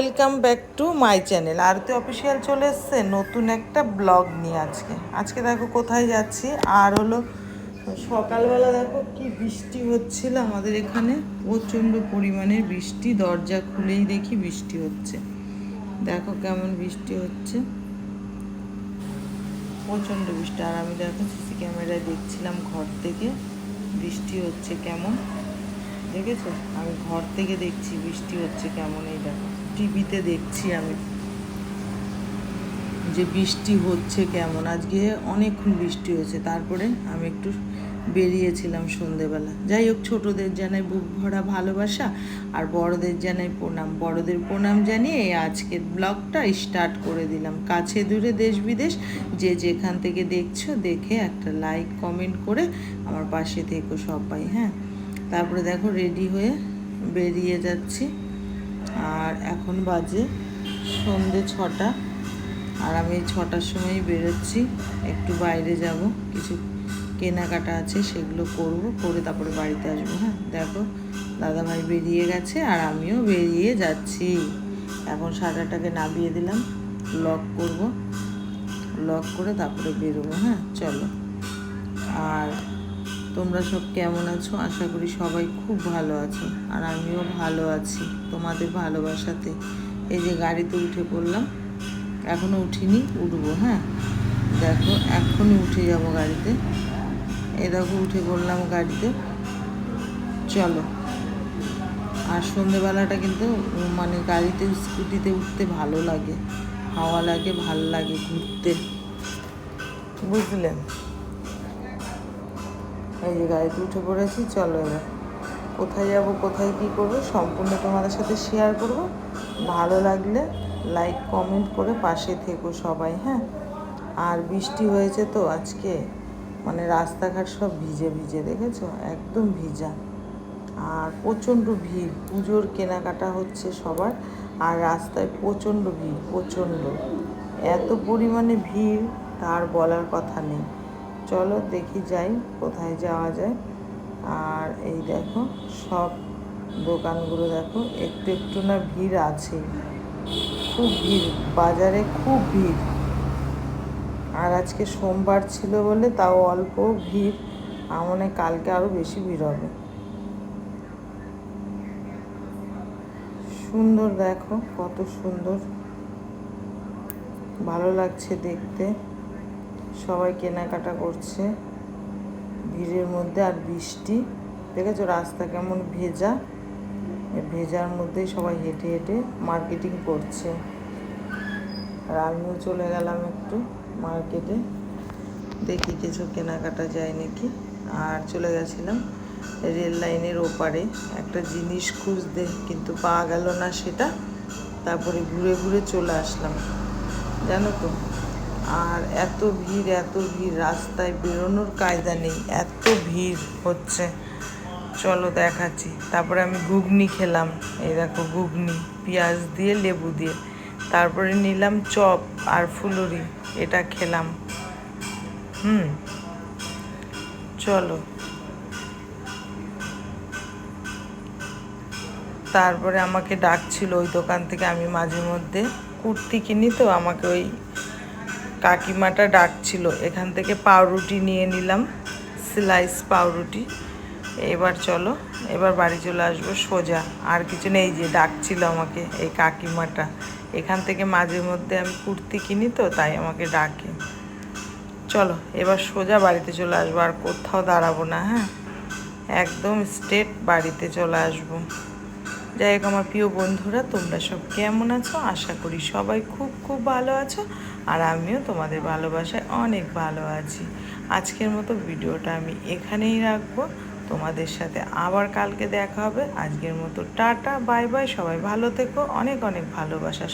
Welcome back to my channel. Arati official চলে এসছে নতুন একটা ব্লগ নিয়ে আজকে। আজকে দেখো কোথায় যাচ্ছি, আর হলো সকালবেলা দেখো কি বৃষ্টি হচ্ছিল আমাদের এখানে। প্রচণ্ড পরিমাণের বৃষ্টি, দরজা খুলেই দেখি বৃষ্টি হচ্ছে। দেখো কেমন বৃষ্টি হচ্ছে। প্রচণ্ড বৃষ্টি, আর আমি দেখো সিসি ক্যামেরায় দেখছিলাম ঘর থেকে। বৃষ্টি হচ্ছে কেমন? দেখেছ? আমি ঘর থেকে দেখছি, বৃষ্টি হচ্ছে কেমন এই দেখো। টিভিতে দেখছি আমি যে বৃষ্টি হচ্ছে কেমন। আজকে অনেকক্ষণ বৃষ্টি হয়েছে, তারপরে আমি একটু বেরিয়েছিলাম সন্ধেবেলা। যাই হোক, ছোটোদের জানাই বুক ভরা ভালোবাসা, আর বড়দের জানাই প্রণাম। বড়দের প্রণাম জানিয়ে আজকের ব্লগটা স্টার্ট করে দিলাম। কাছে দূরে দেশ বিদেশ, যে যেখান থেকে দেখছ, দেখে একটা লাইক, কমেন্ট করে আমার পাশে থেকো সবাই হ্যাঁ? তারপরে দেখো রেডি হয়ে বেরিয়ে যাচ্ছি। আর এখন বাজে সন্ধে ছটা। আর আমি ছটার সময়ই বেরোচ্ছি। একটু বাইরে যাব। কিছু কেনাকাটা আছে, সেগুলো করব, করে তারপরে বাড়িতে আসব। হ্যাঁ দেখো দাদাভাই বেরিয়ে গেছে আর আমিও বেরিয়ে যাচ্ছি। এখন সাদাটাকে নামিয়ে দিলাম লক করব। লক করে তারপরে বেরোবো। হ্যাঁ চলো। আর তোমরা সব কেমন আছো? আশা করি সবাই খুব ভালো আছো। আর আমিও ভালো আছি তোমাদের ভালোবাসাতে। এই যে গাড়িতে উঠে পড়লাম এখনও উঠিনি, উঠবো হ্যাঁ? দেখো, এখনই উঠে যাব গাড়িতে। এই দেখো, উঠে পড়লাম গাড়িতে। চলো। আর সন্ধেবেলাটা কিন্তু মানে গাড়িতে, স্কুটিতে উঠতে ভালো লাগে। হাওয়া লাগে, ভালো লাগে ঘুরতে। বুঝলেন এই যে গাড়িতে উঠে পড়েছি, চলো এবার। কোথায় যাব, কোথায় কী করব, সম্পূর্ণ তোমাদের সাথে শেয়ার করব। ভালো লাগলে লাইক কমেন্ট করে পাশে থেকো সবাই হ্যাঁ? আর বৃষ্টি হয়েছে তো আজকে মানে রাস্তাঘাট সব ভিজে ভিজে, দেখেছ? একদম ভিজা। আর প্রচণ্ড ভিড়, পুজোর কেনাকাটা হচ্ছে সবার, আর রাস্তায় প্রচণ্ড ভিড়, প্রচণ্ড। এত পরিমাণে ভিড়, তার বলার কথা নেই। চলো দেখি যাই, কোথায় যাওয়া যায়। আর এই দেখো, সব দোকানগুলো দেখো, একটু একটু না ভিড় আছে। খুব ভিড়, বাজারে খুব ভিড়। আর আজকে সোমবার ছিল বলে তাও অল্প ভিড় মনে হয় কালকে আরও বেশি ভিড় হবে। সুন্দর দেখো, কত সুন্দর। ভালো লাগছে দেখতে। সবাই কেনাকাটা করছে। ভিড়ের মধ্যে আর বৃষ্টি। দেখেছ রাস্তা কেমন ভেজা? ভেজার মধ্যেই সবাই হেঁটে হেঁটে মার্কেটিং করছে। আর আমিও চলে গেলাম একটু মার্কেটে দেখি কিছু কেনাকাটা যায় নাকি। আর চলে গেছিলাম রেল লাইনের ওপারে। একটা জিনিস খুঁজতে কিন্তু পাওয়া গেল না সেটা। তারপরে ঘুরে ঘুরে চলে আসলাম। জানো তো? আর এত ভিড় এত ভিড়, রাস্তায় বেরোনোর কায়দা নেই, এত ভিড় হচ্ছে। চলো দেখাচ্ছি। তারপরে আমি ঘুগনি খেলাম। এই দেখো ঘুগনি, পেঁয়াজ দিয়ে, লেবু দিয়ে। তারপরে নিলাম চপ আর ফুলুরি, এটা খেলাম। হুম, চলো। তারপরে আমাকে ডাকছিল ওই দোকান থেকে, আমি মাঝে মধ্যে কুর্তি কিনি তো, আমাকে ওই কাকিমাটা ডাকছিল। এখান থেকে পাউরুটি নিয়ে নিলাম স্লাইস পাউরুটি। এবার চলো, এবার বাড়ি চলে আসব সোজা। আর কিছু নেই যে ডাকছিল আমাকে এই কাকিমাটা। এখান থেকে মাঝে মধ্যে আমি কুর্তি কিনি তো, তাই আমাকে ডাকে। চলো, এবার সোজা বাড়িতে চলে আসব, আর কোথাও দাঁড়াবো না হ্যাঁ? একদম স্ট্রেট বাড়িতে চলে আসব। যাই হোক, আমার প্রিয় বন্ধুরা, তোমরা সব কেমন আছো? আশা করি সবাই খুব খুব ভালো আছো আর আমিও তোমাদের ভালোবাসায় অনেক ভালো আছি। আজকের মতো ভিডিওটা আমি এখানেই রাখব। তোমাদের সাথে আবার কালকে দেখা হবে। আজকের মতো টাটা, বাই বাই, সবাই ভালো থেকো। অনেক অনেক ভালোবাসা।